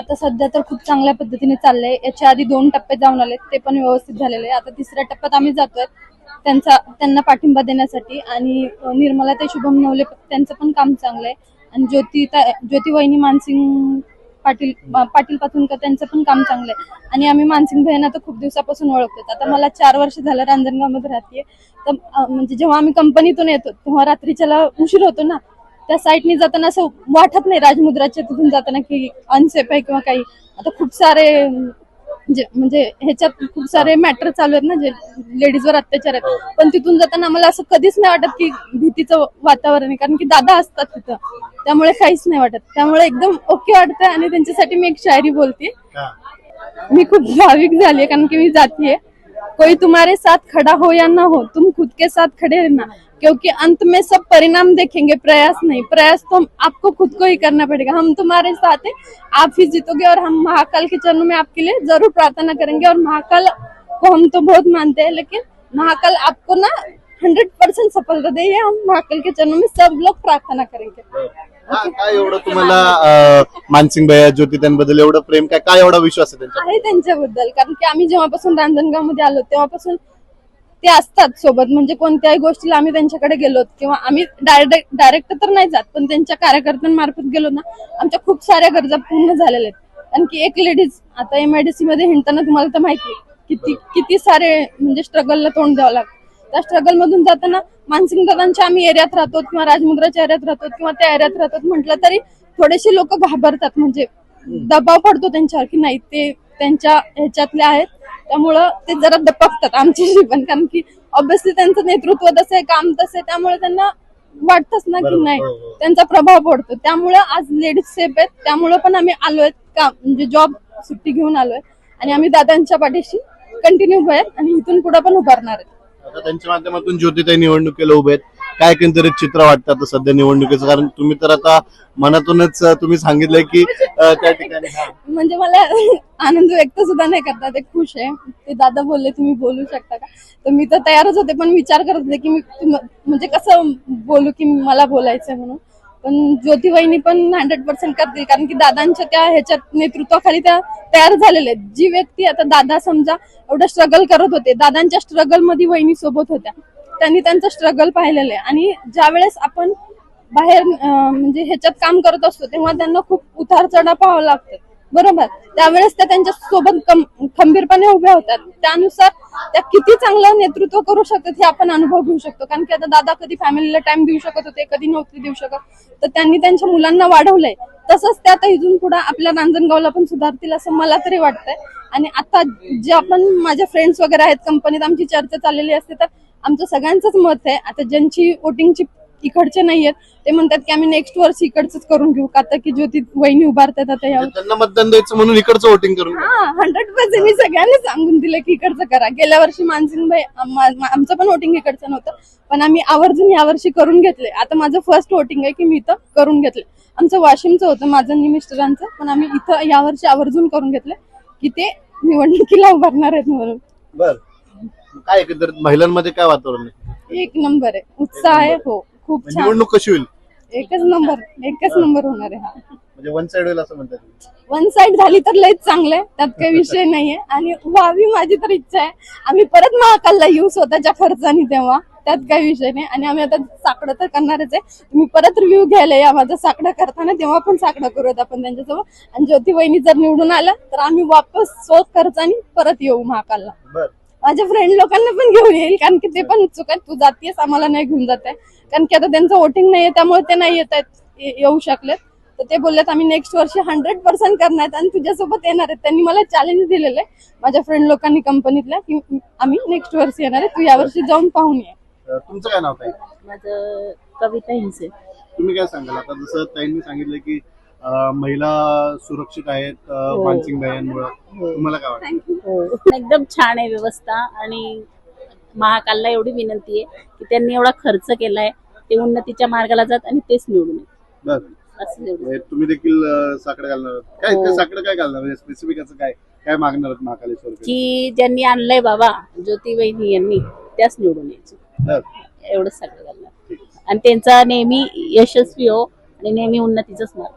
आता सध्या तर खूप चांगल्या पद्धतीने चाललंय. याच्या आधी दोन टप्पे जाऊन आले ते पण व्यवस्थित झालेले आहे. आता तिसऱ्या टप्प्यात आम्ही जातोय त्यांचा त्यांना पाठिंबा देण्यासाठी. आणि निर्मला ते शुभम नवले त्यांचं पण काम चांगलं आहे. आणि ज्योती ज्योती वहिनी मानसिंग पाटील अ, पाटील पाचुनकर त्यांचं पण काम चांगलं आहे. आणि आम्ही मानसिंग भैयांना तर खूप दिवसापासून ओळखतो आता मला चार वर्ष झालं रांजणगावमध्ये राहते तर म्हणजे जेव्हा आम्ही कंपनीतून येतो तेव्हा रात्रीच्याला उशीर होतो ना. त्या साईडनी जाताना असं वाटत नाही राजमुद्राच्या तिथून जाताना की अनसेफ आहे किंवा काही. आता खूप सारे म्हणजे ह्याच्यात खूप सारे मॅटर चालू आहेत ना जे लेडीजवर अत्याचार आहेत. पण तिथून जाताना आम्हाला असं कधीच नाही वाटत की भीतीचं वातावरण आहे. कारण की दादा असतात तिथं. त्यामुळे काहीच नाही वाटत. त्यामुळे एकदम ओके वाटतं आणि त्यांच्यासाठी मी एक शायरी बोलते. मी खूप भाविक झाली कारण की मी जातीये. कोई तुम्हारे साथ खड़ा हो या ना हो, तुम खुद के साथ खड़े रहना, क्योंकि अंत में सब परिणाम देखेंगे, प्रयास नहीं। प्रयास तो आपको खुद को ही करना पड़ेगा। हम तुम्हारे साथ हैं, आप ही जीतोगे और हम महाकाल के चरणों में आपके लिए ज़रूर प्रार्थना करेंगे। और महाकाल को हम तो बहुत मानते हैं, लेकिन महाकाल आपको ना हंड्रेड परसेंट सफलता दे हम महाकाल के चरणों में सब लोग प्रार्थना करेंगे। काय एवढं तुम्हाला अं, मानसिंग भैया ज्योती एवढं प्रेम काय काय एवढा विश्वास आहे त्यांच्या आहे त्यांच्याबद्दल कारण की आम्ही जेव्हापासून रांजणगावमध्ये आलो तेव्हापासून ते असतात सोबत. म्हणजे कोणत्याही गोष्टीला आम्ही त्यांच्याकडे गेलो किंवा आम्ही डायरेक्ट डायरेक्ट तर नाही जात पण त्यांच्या कार्यकर्त्यांमार्फत गेलो ना आमच्या खूप साऱ्या गरजा पूर्ण झालेल्या आहेत. कारण की एक लेडीज आता एमआयडीसी मध्ये हिंडताना तुम्हाला तर माहिती आहे किती किती सारे म्हणजे स्ट्रगलला तोंड द्यावं लागतं. त्या स्ट्रगल मधून जाताना मानसिंग दादांच्या आम्ही एरियात राहतो किंवा राजमुद्राच्या एरियात राहतो किंवा त्या एरियात राहतो. म्हटलं तरी थोडेसे लोक घाबरतात. म्हणजे दबाव पडतो त्यांच्यावर की नाही ते त्यांच्या ह्याच्यातले आहेत. त्यामुळं ते जरा दपकतात आमच्याशी पण. कारण की ऑब्विसली त्यांचं नेतृत्व तसं आहे काम तसं आहे. त्यामुळे त्यांना वाटतच ना की नाही हो, हो. त्यांचा प्रभाव पडतो. त्यामुळे आज लेडीज सेफ आहेत. त्यामुळे पण आम्ही आलोय का म्हणजे जॉब सुट्टी घेऊन आलोय. आणि आम्ही दादांच्या पाठीशी कंटिन्यू आहेत आणि इथून पुढे पण उभारणार आहेत आता त्यांच्या माध्यमातून ज्योतिताई निवडणुकीला उभे आहेत. काय एकंदरीत चित्र वाटतं आता सध्या निवडणुकीचं? कारण तुम्ही तर आता मनातूनच तुम्ही सांगितलंय की अं, त्या ठिकाणी हा. म्हणजे मला आनंद व्यक्त सुद्धा नाही करता ते खुश आहे. ते दादा बोलले तुम्ही बोलू शकता का? तर मी तर तयारच होते पण विचार करत होते की मी तुम- म्हणजे कसं बोलू की मला बोलायचंय म्हणून. पण ज्योती वहिनी पण हंड्रेड पर्सेंट करतील कारण की दादांच्या त्या ह्याच्यात नेतृत्वाखाली त्या तयार झालेल्या आहेत. जी व्यक्ती आता दादा समजा एवढं स्ट्रगल करत होते दादांच्या स्ट्रगलमध्ये वहिनी सोबत होत्या त्यांनी त्यांचं स्ट्रगल पाहिलेलं आहे. आणि ज्या वेळेस आपण बाहेर म्हणजे ह्याच्यात काम करत असतो तेव्हा त्यांना खूप उतार चढा पाहावं लागतं. बरोबर. त्यावेळेस त्या त्यांच्यासोबत कम- खंबीरपणे उभ्या होतात. त्यानुसार त्या किती चांगलं नेतृत्व करू शकतात हे आपण अनुभव घेऊ शकतो. कारण की आता दादा कधी फॅमिलीला टाइम देऊ शकत होते कधी नोकरी देऊ शकत. तर त्यांनी त्यांच्या मुलांना वाढवलंय. तसंच त्यात इथून पुढे आपल्या रांजणगावला पण सुधारतील असं मला तरी वाटतंय. आणि आता जे आपण माझ्या फ्रेंड्स वगैरे आहेत कंपनीत आमची चर्चा चाललेली असते तर आमचं सगळ्यांचंच मत आहे. आता ज्यांची वोटिंगची इकडचे नाही आहेत ते म्हणतात की आम्ही नेक्स्ट वर्ष इकडचंच करून घेऊ. का की ज्योती वहिनी उभारतात आता या त्यांना मतदान द्यायचं म्हणून इकडचं वोटिंग करून घ्या. हा हंड्रेड पर्सेंट मी सगळ्यांना सांगून दिलं की इकडचं करा. गेल्या वर्षी मानसिंग भाई आम- आमचं पण वोटिंग इकडचं नव्हतं. पण आम्ही आवर्जून यावर्षी करून घेतले. आता माझं फर्स्ट वोटिंग आहे की मी इथं करून घेतले. आमचं वाशिमचं होतं माझं आणि मिस्टरांचं. पण आम्ही इथं यावर्षी आवर्जून करून घेतले की ते निवडणुकीला उभारणार आहेत म्हणून. बर. काय एकंदरीत महिलांमध्ये काय वातावरण आहे? एक नंबर आहे. उत्साह आहे हो. खूप छान. निवडणूक कशी होईल? एकच नंबर एकच नंबर होणार आहे हा. म्हणजे वन साइड होईल असं म्हणतात. वन साइड झाली तर लयच चांगलं आहे त्यात काही विषय नाहीये. आणि व्हावी माझी तर इच्छा आहे. आम्ही परत महाकालला येऊ स्वतःच्या खर्चाने तेव्हा त्यात काही विषय नाही. आणि आम्ही आता साकडं तर करणारच आहे. तुम्ही परत रिव्ह्यू घ्यायला या माझं साकडं करताना तेव्हा पण साकडं करूयात आपण त्यांच्यासोबत. आणि ज्योती वहिनी जर निवडून आल्या तर आम्ही वापस स्व खर्चाने परत येऊ महाकालला. बर. माझ्या फ्रेंड लोकांना पण घेऊन येईल कारण की ते पण उत्सुक आहेत तू जातीयस आम्हाला नाही घेऊन जात आहे. कारण की आता त्यांचं वोटिंग नाहीये त्यामुळे ते नाही येत आहेत ये- येऊ शकलेत. तर ते बोललेत आम्ही नेक्स्ट वर्षी हंड्रेड पर्सेंट करणार आहेत आणि तुझ्यासोबत येणार आहेत. त्यांनी मला चॅलेंज दिलेलं आहे माझ्या फ्रेंड लोकांनी कंपनीतल्या की आम्ही नेक्स्ट वर्षी येणार आहे तू यावर्षी जाऊन पाहून ये. तुमचं काय नाव ताई? माझं कविता हिंसे. तुम्ही काय सांगाल? आता जसं ताईंनी सांगितलं की महिला सुरक्षित आहेत हो. मानसिंग भैयांमुळं तुम्हाला काय वाटतं? हो. एकदम छान आहे व्यवस्था आणि महाकालला एवढी विनंती आहे की त्यांनी एवढा खर्च केलाय ते उन्नतीच्या मार्गाला जात आणि तेच निवडून येत बर. असं एवढं म्हणजे तुम्ही देखील अं, साकडं घालणार आहात. काय हो. ते साकडं काय घालणार? म्हणजे स्पेसिफिक असं काय काय मागणार आहेत महाकालेश्वर की ज्यांनी आणलंय बाबा ज्योती वहिनी यांनी त्याच निवडून यायचं. एवढंच सगळं घालणार. आणि त्यांचा नेहमी यशस्वी हो आणि नेहमी उन्नतीचाच मार्ग.